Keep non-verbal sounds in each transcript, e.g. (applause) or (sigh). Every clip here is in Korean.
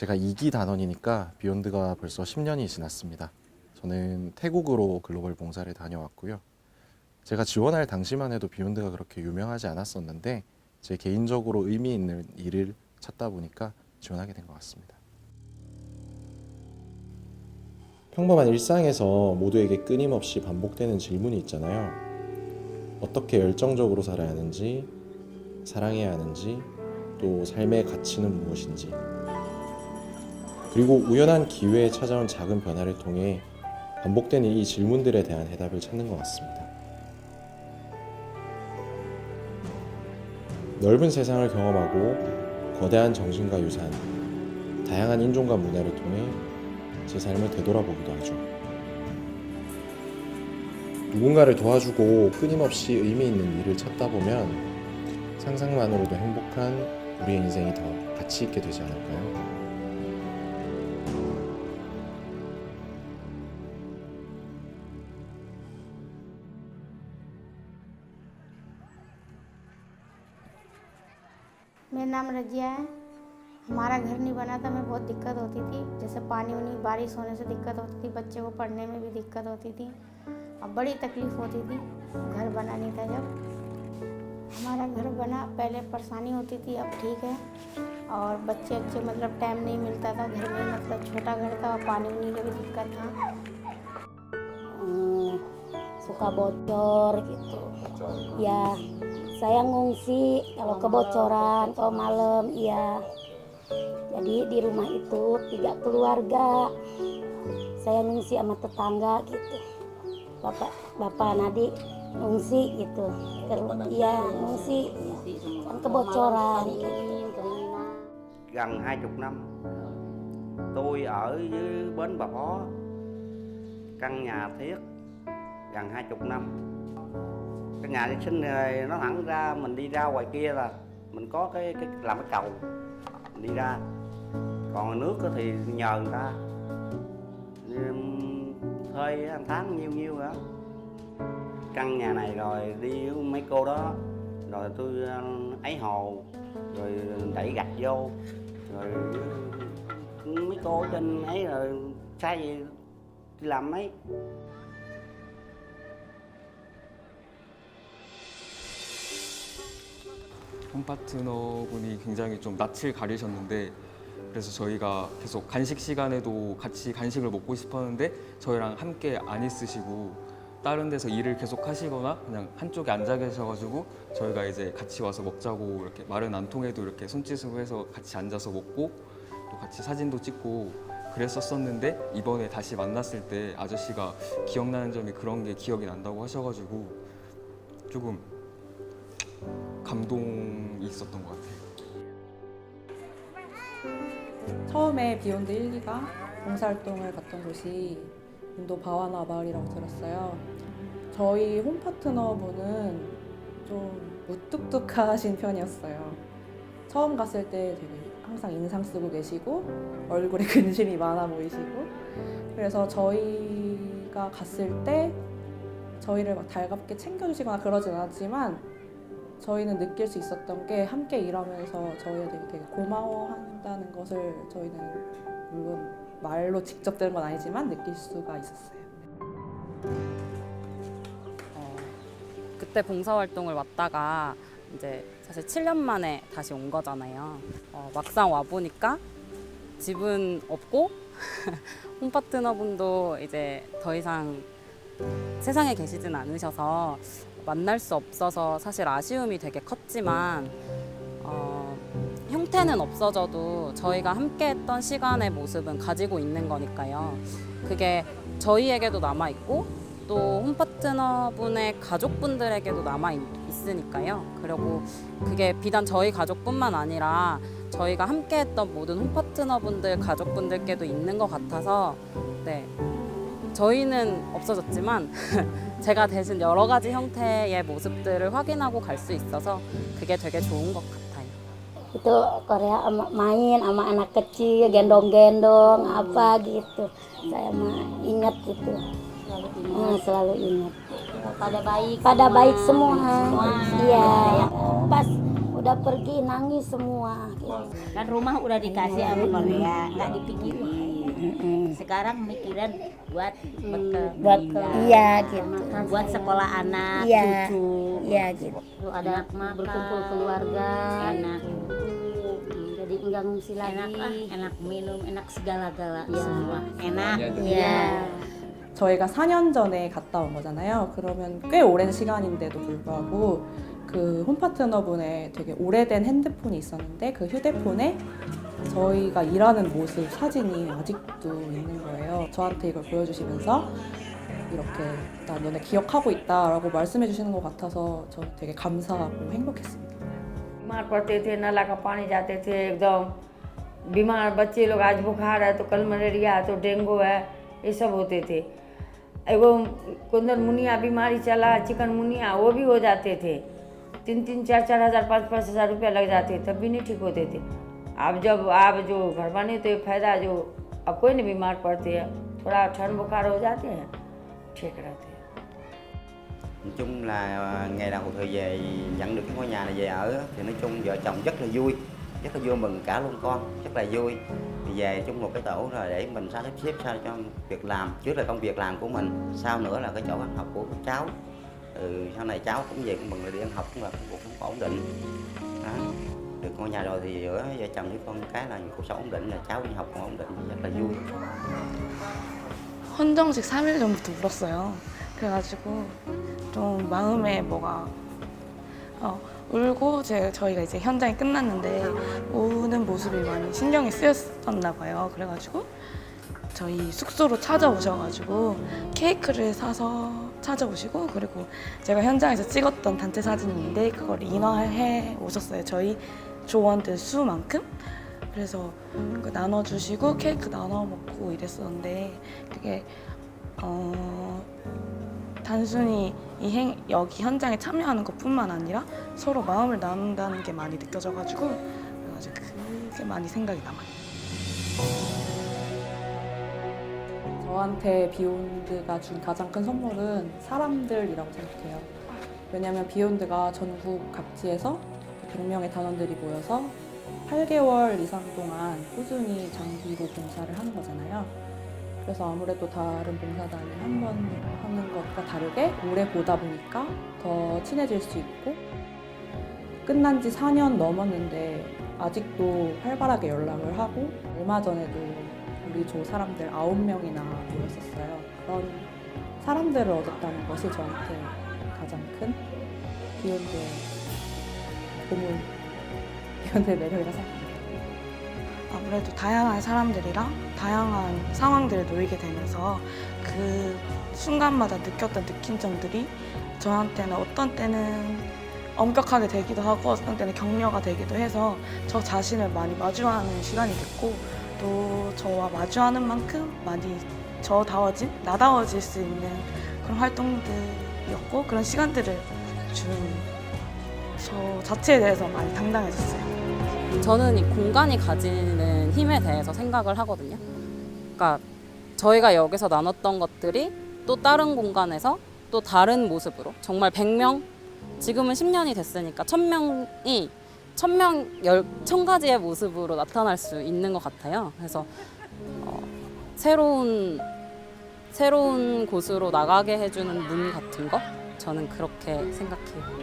제가 2기 단원이니까 비욘드가 벌써 10년이 지났습니다. 저는 태국으로 글로벌 봉사를 다녀왔고요. 제가 지원할 당시만 해도 비욘드가 그렇게 유명하지 않았었는데 제 개인적으로 의미 있는 일을 찾다 보니까 지원하게 된 것 같습니다. 평범한 일상에서 모두에게 끊임없이 반복되는 질문이 있잖아요. 어떻게 열정적으로 살아야 하는지, 사랑해야 하는지, 또 삶의 가치는 무엇인지. 그리고 우연한 기회에 찾아온 작은 변화를 통해 반복되는 이 질문들에 대한 해답을 찾는 것 같습니다. 넓은 세상을 경험하고 거대한 정신과 유산, 다양한 인종과 문화를 통해 제 삶을 되돌아보기도 하죠. 누군가를 도와주고 끊임없이 의미 있는 일을 찾다 보면 상상만으로도 행복한 우리의 인생이 더 가치 있게 되지 않을까요? रजिया है। हमारा घर नहीं बना था हमें बहुत दिक्कत होती थी। जैसे पानी उनी बारिश होने से दिक्कत होती थी बच्चे को पढ़ने में भी दिक्कत होती थी। अब बड़ी तकलीफ़ होती थी घर बना नहीं था जब। हमारा घर बना पहले परेशानी होती थी अब ठीक है। और बच्चे अच्छे मतलब टाइम नहीं मिलता था घर में मतलब छोटा घर था और पानी उनी का भी दिक्कत था। Hmm, suka bocor gitu. Ya, saya ngungsi kalau kebocoran, kalau malam, iya. Jadi di rumah itu tiga keluarga. Saya ngungsi sama tetangga gitu. Bapak Bapak Nadi ngungsi gitu. Iya, ngungsi. Kan kebocoran gitu. gần hai chục năm tôi ở dưới bến bà phó căn nhà thiết gần hai chục năm cái nhà vệ sinh này nó thẳng ra mình đi ra ngoài kia là mình có cái cái làm cái cầu mình đi ra. Còn nước thì nhờ người ta. Ừm, thuê hàng tháng nhiêu nhiêu đó căn nhà này rồi đi với mấy cô đó rồi tôi ấy hồ rồi đẩy gạch vô rồi mấy cô trên ấy rồi sai gì làm mấy. 홈 파트너분이 굉장히 좀 낯을 가리셨는데 그래서 저희가 계속 간식 시간에도 같이 간식을 먹고 싶었는데 저희랑 함께 안 있으시고 다른 데서 일을 계속 하시거나 그냥 한쪽에 앉아 계셔가지고 저희가 이제 같이 와서 먹자고 이렇게 말은 안 통해도 이렇게 손짓으로 해서 같이 앉아서 먹고 또 같이 사진도 찍고 그랬었었는데 이번에 다시 만났을 때 아저씨가 기억나는 점이 그런 게 기억이 난다고 하셔가지고 조금 감동이 있었던 것 같아요. 처음에 비욘드 1, 2가 봉사활동을 갔던 곳이 인도 바와나 마을이라고 들었어요. 저희 홈 파트너분은 좀 무뚝뚝하신 편이었어요. 처음 갔을 때 되게 항상 인상 쓰고 계시고 얼굴에 (laughs) 근심이 많아 보이시고 그래서 저희가 갔을 때 저희를 막 달갑게 챙겨주시거나 그러진 않았지만 저희는 느낄 수 있었던 게 함께 일하면서 대해 되게 고마워한다는 것을 저희는 물론 말로 직접 들은 건 아니지만 느낄 수가 있었어요. 어, 그때 봉사활동을 왔다가 이제 사실 7년 만에 다시 온 거잖아요. 어, 막상 와 보니까 집은 없고 (laughs) 홈 파트너분도 이제 더 이상 세상에 계시진 않으셔서 만날 수 없어서 사실 아쉬움이 되게 컸지만 어, 형태는 없어져도 저희가 함께 했던 시간의 모습은 가지고 있는 거니까요. 그게 저희에게도 남아 있고 또 홈파트너분의 가족분들에게도 남아 있, 있으니까요. 그리고 그게 비단 저희 가족뿐만 아니라 저희가 함께 했던 모든 홈파트너분들 가족분들께도 있는 것 같아서 네 저희는 없어졌지만 (laughs) 제가 대신 여러 가지 형태의 모습들을 확인하고 갈 수 있어서 그게 되게 좋은 것 같아요. Itu Korea ama- main sama anak kecil, gendong-gendong apa gitu. Saya mah ingat gitu. Hmm, selalu ingat. pada baik Pada baik semua. Iya. Ya. Pas udah pergi nangis semua. kan rumah udah dikasih sama Korea nggak dipikirin sekarang mikirin buat bekal Buat iya gitu. buat sekolah anak Iya. cucu Iya gitu. Terus ada berkumpul keluarga enak jadi enggak ngungsi lagi enak lah enak minum enak segala-gala semua enak Iya. 저희가 4년 전에 갔다 온 거잖아요. 그러면 꽤 오랜 시간인데도 불구하고 그 홈파트너분의 되게 오래된 핸드폰이 있었는데 그 휴대폰에 저희가 일하는 모습 사진이 아직도 있는 거예요. 저한테 이걸 보여주시면서 이렇게 나 너네 기억하고 있다라고 말씀해 주시는 것 같아서 저는 되게 감사하고 행복했습니다. बीमार पड़ते थे नाला का पानी जाते थे एकदम बीमार बच्चे लोग आज बुखार है तो कल मलेरिया है तो डेंगू है ये सब होते थे एगो कुंदन मुनिया बीमारी चला चिकन मुनिया वो भी हो जाते थे तीन तीन चार चार हज़ार पाँच पाँच हज़ार रुपया लग जाते तब भी नहीं ठीक होते थे अब जब आप जो घर बने तो ये फायदा जो अब कोई नहीं बीमार पड़ते हैं थोड़ा ठंड बुखार हो जाते हैं ठीक रहते हैं nói chung là ngày đầu thì về nhận được cái ngôi nhà này về ở á, thì nói chung vợ chồng rất là vui rất là vui mừng cả luôn con rất là vui thì về chung một cái tổ rồi để mình sao sắp xếp sao cho việc làm trước là công việc làm của mình sau nữa là cái chỗ ăn học của các cháu ừ, sau này cháu cũng về cũng mừng là đi ăn học cũng là cũng, cũng ổn định đó. được Ngôi nhà rồi thì giữa vợ chồng với con cái là cuộc sống ổn định là cháu đi học cũng ổn định rất là vui 헌정식 3일 전부터 울었어요. 그래가지고 좀 마음에 뭐가 어, 울고 제, 저희가 이제 현장이 끝났는데 우는 모습이 많이 신경이 쓰였었나 봐요. 그래가지고 저희 숙소로 찾아오셔가지고 케이크를 사서 찾아오시고 그리고 제가 현장에서 찍었던 단체 사진인데 그걸 인화해 오셨어요. 저희 조원들 수만큼. 그래서 그 나눠주시고 케이크 나눠 먹고 이랬었는데 그게 어, 단순히 이 행, 여기 현장에 참여하는 것뿐만 아니라 서로 마음을 나눈다는 게 많이 느껴져가지고 그래가지고 그게 많이 생각이 남아요. 저한테 비욘드가 준 가장 큰 선물은 사람들이라고 생각해요. 왜냐하면 비욘드가 전국 각지에서 100명의 단원들이 모여서 8개월 이상 동안 꾸준히 장기로 봉사를 하는 거잖아요. 그래서 아무래도 다른 봉사단이 한 번 하는 것과 다르게 오래 보다 보니까 더 친해질 수 있고 끝난 지 4년 넘었는데 아직도 활발하게 연락을 하고 얼마 전에도 우리 조 사람들 9명이나 모였었어요. 그런 사람들을 얻었다는 것이 저한테 가장 큰 비욘드 의 보물, 비욘드의 매력이라 생각합니다. 아무래도 다양한 사람들이랑 다양한 상황들을 놓이게 되면서 그 순간마다 느꼈던 느낀점들이 저한테는 어떤 때는 엄격하게 되기도 하고 어떤 때는 격려가 되기도 해서 저 자신을 많이 마주하는 시간이 됐고 또 저와 마주하는 만큼 많이 저다워진 나다워질 수 있는 그런 활동들이었고 그런 시간들을 준 저 자체에 대해서 많이 당당해졌어요. 저는 이 공간이 가지는 힘에 대해서 생각을 하거든요. 그러니까 저희가 여기서 나눴던 것들이 또 다른 공간에서 또 다른 모습으로 정말 100명 지금은 10년이 됐으니까 1000명이 1000명 열 1000가지의 모습으로 나타날 수 있는 것 같아요. 그래서 어, 새로운 새로운 곳으로 나가게 해주는 문 같은 거 저는 그렇게 생각해요.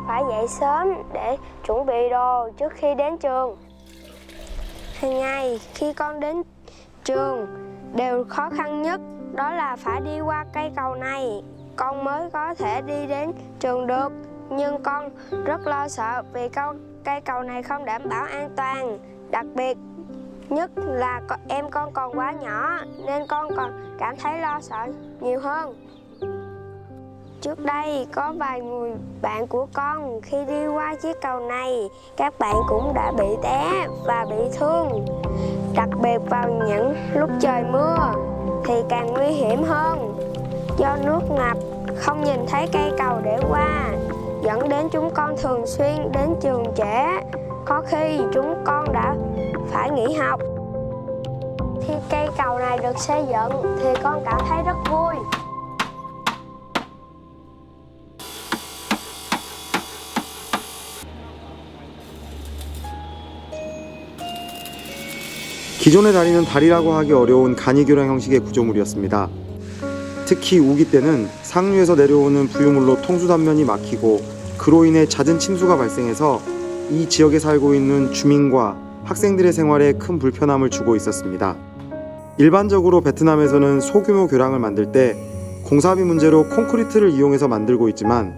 Con phải dậy sớm để chuẩn bị đồ trước khi đến trường. Hàng ngày khi con đến trường đều khó khăn nhất đó là phải đi qua cây cầu này con mới có thể đi đến trường được. Nhưng con rất lo sợ vì câu cây cầu này không đảm bảo an toàn. Đặc biệt nhất là em con còn quá nhỏ nên con còn cảm thấy lo sợ nhiều hơn. Trước đây có vài người bạn của con khi đi qua chiếc cầu này, các bạn cũng đã bị té và bị thương. Đặc biệt vào những lúc trời mưa thì càng nguy hiểm hơn. Do nước ngập, không nhìn thấy cây cầu để qua, dẫn đến chúng con thường xuyên đến trường trễ. Có khi chúng con đã phải nghỉ học. Khi cây cầu này được xây dựng thì con cảm thấy rất vui. 기존의 다리는 다리라고 하기 어려운 간이교량 형식의 구조물이었습니다. 특히 우기 때는 상류에서 내려오는 부유물로 통수 단면이 막히고 그로 인해 잦은 침수가 발생해서 이 지역에 살고 있는 주민과 학생들의 생활에 큰 불편함을 주고 있었습니다. 일반적으로 베트남에서는 소규모 교량을 만들 때 공사비 문제로 콘크리트를 이용해서 만들고 있지만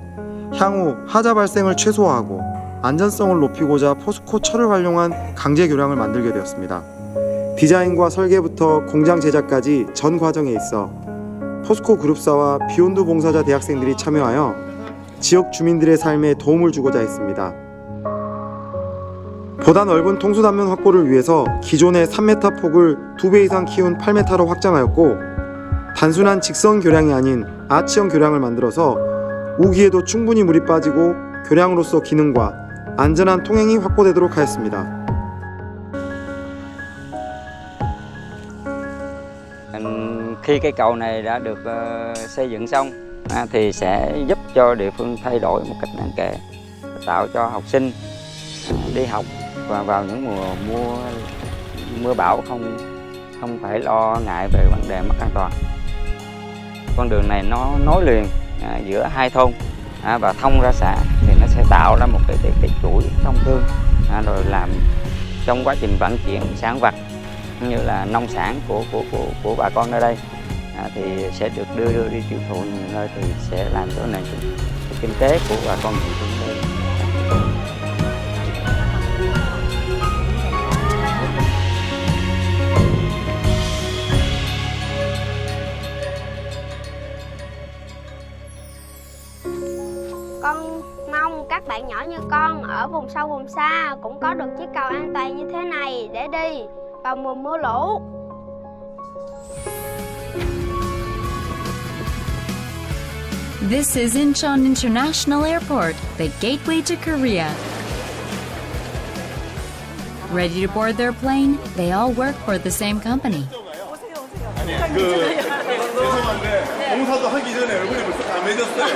향후 하자 발생을 최소화하고 안전성을 높이고자 포스코 철을 활용한 강제 교량을 만들게 되었습니다. 디자인과 설계부터 공장 제작까지 전 과정에 있어 포스코 그룹사와 비욘드 봉사자 대학생들이 참여하여 지역 주민들의 삶에 도움을 주고자 했습니다. 보다 넓은 통수 단면 확보를 위해서 기존의 3m 폭을 2배 이상 키운 8m로 확장하였고 단순한 직선 교량이 아닌 아치형 교량을 만들어서 우기에도 충분히 물이 빠지고 교량으로서 기능과 안전한 통행이 확보되도록 하였습니다. Khi cây cầu này đã được ờ, xây dựng xong à, thì sẽ giúp cho địa phương thay đổi một cách đáng kể tạo cho học sinh à, đi học và vào những mùa mưa mưa bão không không phải lo ngại về vấn đề mất an toàn. Con đường này nó nối liền à, giữa hai thôn à, và thông ra xã thì nó sẽ tạo ra một cái cái, cái chuỗi thông thương à, rồi làm trong quá trình vận chuyển sản vật như là nông sản của của của, của bà con nơi đây. À, thì sẽ được đưa đưa đi tiêu thụ nhiều nơi thì sẽ làm cho nền kinh, tế của bà con chúng tôi. Con mong các bạn nhỏ như con ở vùng sâu vùng xa cũng có được chiếc cầu an toàn như thế này để đi vào mùa mưa lũ. This is Incheon International Airport, the gateway to Korea. Ready to board their plane? They all work for the same company. 공사도 하기 전에 얼굴이 벌써 까매졌어요.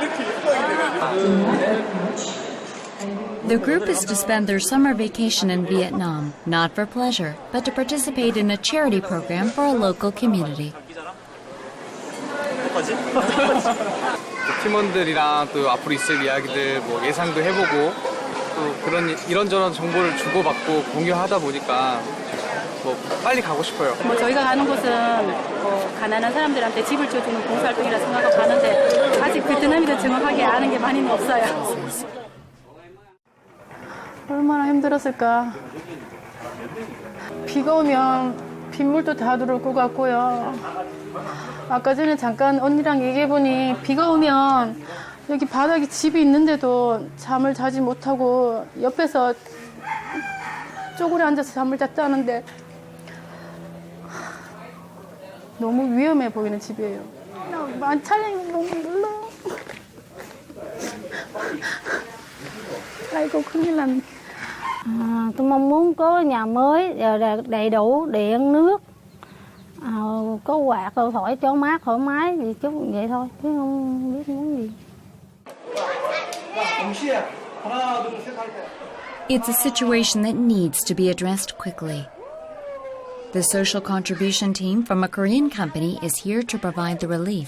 이렇게 예뻐야 돼가지고. The group is to spend their summer vacation in Vietnam, not for pleasure, but to participate in a charity program for a local community. 팀원들이랑 또 앞으로 있을 이야기들 뭐 예상도 해보고 또 그런 이런저런 정보를 주고받고 공유하다 보니까 뭐 빨리 가고 싶어요. 뭐 저희가 가는 곳은 뭐 가난한 사람들한테 집을 지어주는 봉사활동이라 생각하고 가는데 아직 베트남이도 정확하게 아는 게 많이는 없어요. (laughs) 얼마나 힘들었을까. 비가 오면 빗물도 다 들어올 것 같고요. 아까 전에 잠깐 언니랑 얘기해보니 비가 오면 여기 바닥에 집이 있는데도 잠을 자지 못하고 옆에서 쪼그려 앉아서 잠을 잤다는데 너무 위험해 보이는 집이에요. 만찬이 너무 놀라. 아이고 큰일 났네. Tôi mong muốn có nhà mới đầy đủ điện nước à, có quạt thổi cho mát thoải mái gì vậy thôi chứ không biết muốn gì It's a situation that needs to be addressed quickly. The social contribution team from a Korean company is here to provide the relief.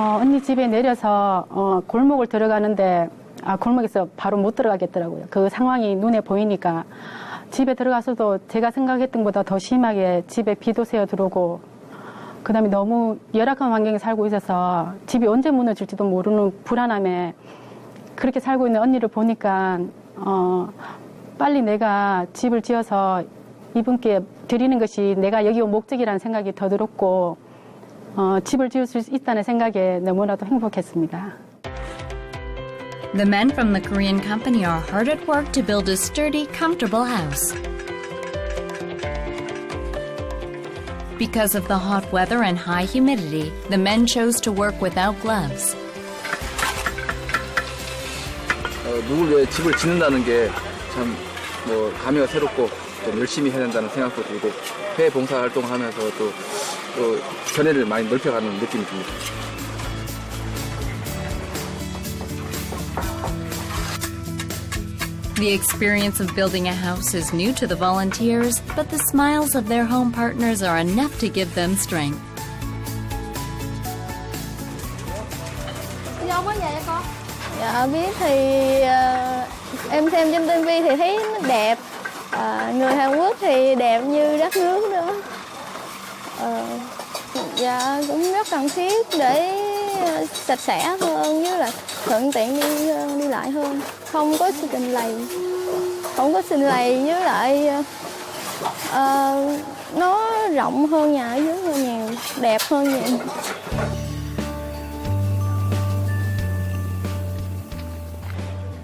어, 언니 집에 내려서 어, 골목을 들어가는데 아, 골목에서 바로 못 들어가겠더라고요. 그 상황이 눈에 보이니까 집에 들어가서도 제가 생각했던 것보다 더 심하게 집에 비도 새어 들어오고 그다음에 너무 열악한 환경에 살고 있어서 집이 언제 무너질지도 모르는 불안함에 그렇게 살고 있는 언니를 보니까 어, 빨리 내가 집을 지어서 이분께 드리는 것이 내가 여기 온 목적이라는 생각이 더 들었고 어, 집을 지을 수 있다는 생각에 너무나도 행복했습니다. The men from the Korean company are hard at work to build a sturdy, comfortable house. Because of the hot weather and high humidity, the men chose to work without gloves. 어, 누굴 위해 집을 짓는다는 게 참 뭐 감회가 새롭고 좀 열심히 해야 된다는 생각도 들고 회 봉사 활동하면서 또, 또 견해를 많이 넓혀가는 느낌이 듭니다. The experience of building a house is new to the volunteers, but the smiles of their home partners are enough to give them strength. Do có vậy con? Dạ biết thì ờ, em xem trên TV thì thấy nó đẹp. Ờ, người Hàn Quốc thì đẹp như đất nước đó. Ờ, dạ cũng rất cần thiết để ờ, sạch sẽ hơn với là thuận tiện đi ờ, đi lại hơn. Không có sự tình lầy, không có xin lầy với lại uh, nó rộng hơn nhà ở dưới hơn nhiều, đẹp hơn nhiều.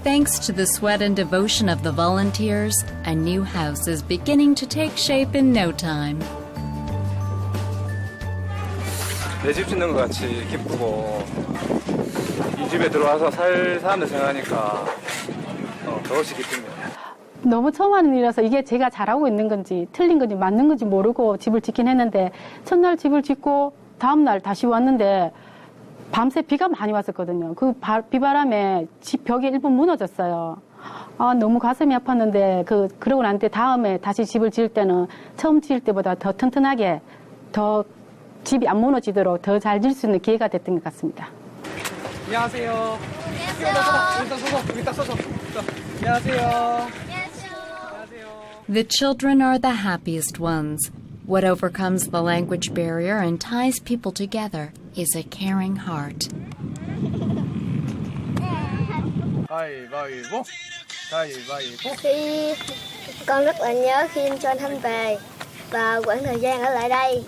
Thanks to the sweat and devotion of the volunteers, a new house is beginning to take shape in no time. 내 집 짓는 것 같이 기쁘고 이 집에 들어와서 살 사람들 생각하니까 어, 더없이 기쁩니다. 너무 처음 하는 일이라서 이게 제가 잘하고 있는 건지 틀린 건지 맞는 건지 모르고 집을 짓긴 했는데 첫날 집을 짓고 다음날 다시 왔는데 밤새 비가 많이 왔었거든요. 그 바- 비바람에 집 벽이 일부 무너졌어요. 아, 너무 가슴이 아팠는데 그 그러고 난 뒤에 다음에 다시 집을 지을 때는 처음 지을 때보다 더 튼튼하게 더 집이 안 무너지도록 더 잘 지을 수 있는 기회가 됐던 것 같습니다. 안녕하세요. 안녕하세요. 일단 서서 여기 딱 서서. 안녕하세요. The children are the happiest ones. What overcomes the language barrier and ties people together is a caring heart. 가위바위보. 가위바위보. Khi con rất là nhớ khi anh cho anh thăm về và quãng thời gian ở lại đây.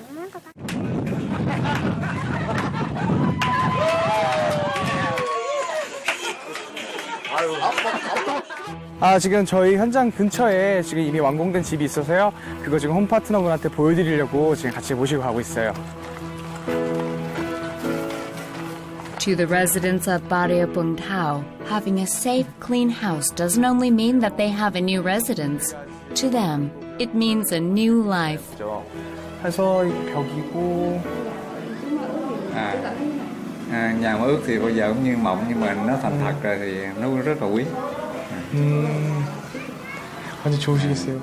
아 지금 저희 현장 근처에 지금 이미 완공된 집이 있어서요. 그거 지금 홈 파트너분한테 보여드리려고 지금 같이 모시고 가고 있어요. To the residents of Barrio Bungtao, having a safe, clean house doesn't only mean that they have a new residence. To them, it means a new life. 해서 벽이고 à, à, nhà mơ ước thì bao giờ cũng như mộng nhưng mà nó thành thật rồi thì nó rất là quý 음 완전 좋으시겠어요.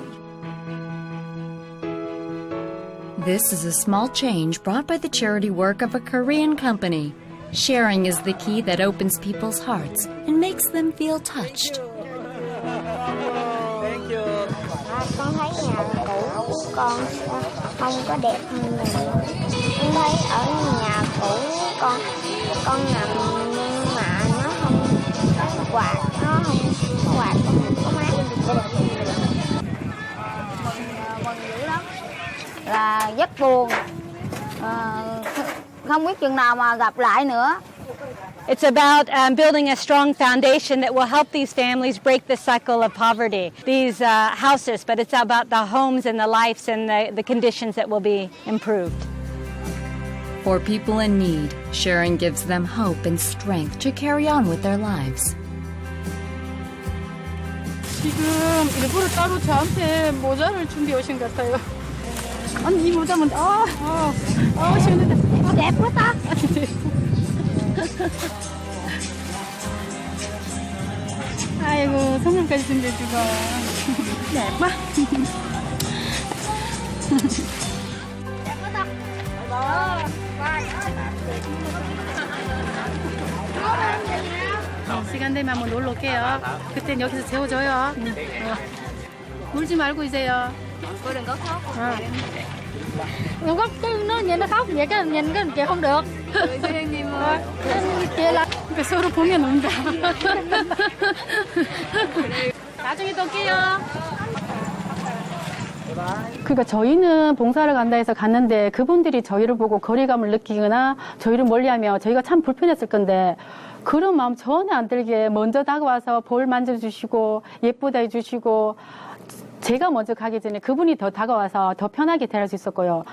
This is a small change brought by the charity work of a Korean company. Sharing is the key that opens people's hearts and makes them feel touched. con thấy nhà cũ của con không có đẹp hơn này Con thấy ở nhà cũ con con nằm nhưng mà nó không quạt nó không quạt không có mát là rất buồn Ờ, không biết chừng nào mà gặp lại nữa It's about um, building a strong foundation that will help these families break the cycle of poverty. These uh, houses, but it's about the homes and the lives and the, the conditions that will be improved. For people in need, sharing gives them hope and strength to carry on with their lives. 지금 일부러 따로 저한테 모자를 준비해 오신 것 같아요. 아니 이 모자면 아, 아, 아 시원하다. 아, đẹp quá ta. (laughs) 아이고 선물까지 준비해주고. đẹp quá (laughs) 어, 시간 되면 한번 놀러 올게요. 그땐 여기서 재워줘요. 응. 어. 울지 말고 이제요. Cô đừng có khóc. Ờ. Nó khóc cái nó nhìn nó khóc vậy cái nhìn cái kia không được. Ờ, cái kia là 그러니까 서로 보면 운다. 나중에 또 올게요. 그러니까 저희는 봉사를 간다 해서 갔는데 그분들이 저희를 보고 거리감을 느끼거나 저희를 멀리하면 저희가 참 불편했을 건데 그런 마음 전혀 안 들게 먼저 다가와서 볼 만져주시고 예쁘다 해주시고 제가 먼저 가기 전에 그분이 더 다가와서 더 편하게 대할 수 있었고요.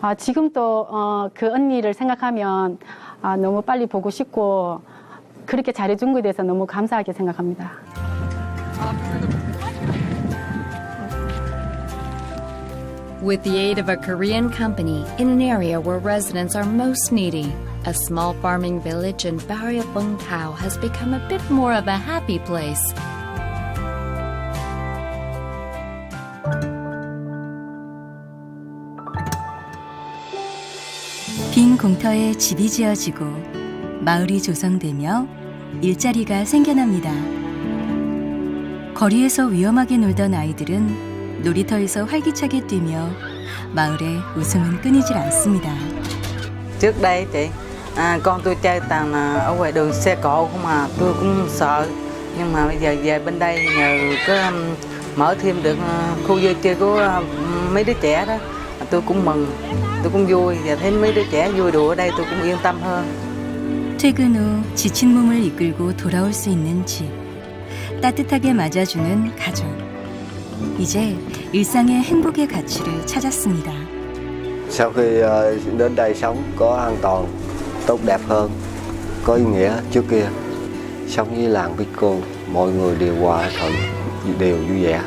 아, 지금 또, 어, 그 언니를 생각하면 아, 너무 빨리 보고 싶고 그렇게 잘해준 것에 대해서 너무 감사하게 생각합니다. With the aid of a Korean company in an area where residents are most needy, a small farming village in Barrio Bung Tao has become a bit more of a happy place. 빈 공터에 집이 지어지고 마을이 조성되며 일자리가 생겨납니다. 거리에서 위험하게 놀던 아이들은 놀이터에서 활기차게 뛰며 마을의 웃음은 끊이질 않습니다. Trước đây chị, à, con tôi chơi toàn là ở ngoài đường xe cộ không mà tôi cũng sợ. Nhưng mà bây giờ về bên đây nhờ có um, mở thêm được uh, khu vui chơi của uh, mấy đứa trẻ đó, tôi cũng mừng, tôi cũng vui và thấy mấy đứa trẻ vui đùa ở đây tôi cũng yên tâm hơn. 퇴근 후 지친 몸을 이끌고 돌아올 수 있는 집. 따뜻하게 맞아주는 가족. 이제 일상의 행복의 가치를 찾았습니다. sau khi ờ, đến đây sống có an toàn tốt đẹp hơn có ý nghĩa trước kia sống với làng Pico mọi người đều hòa thuận đều vui vẻ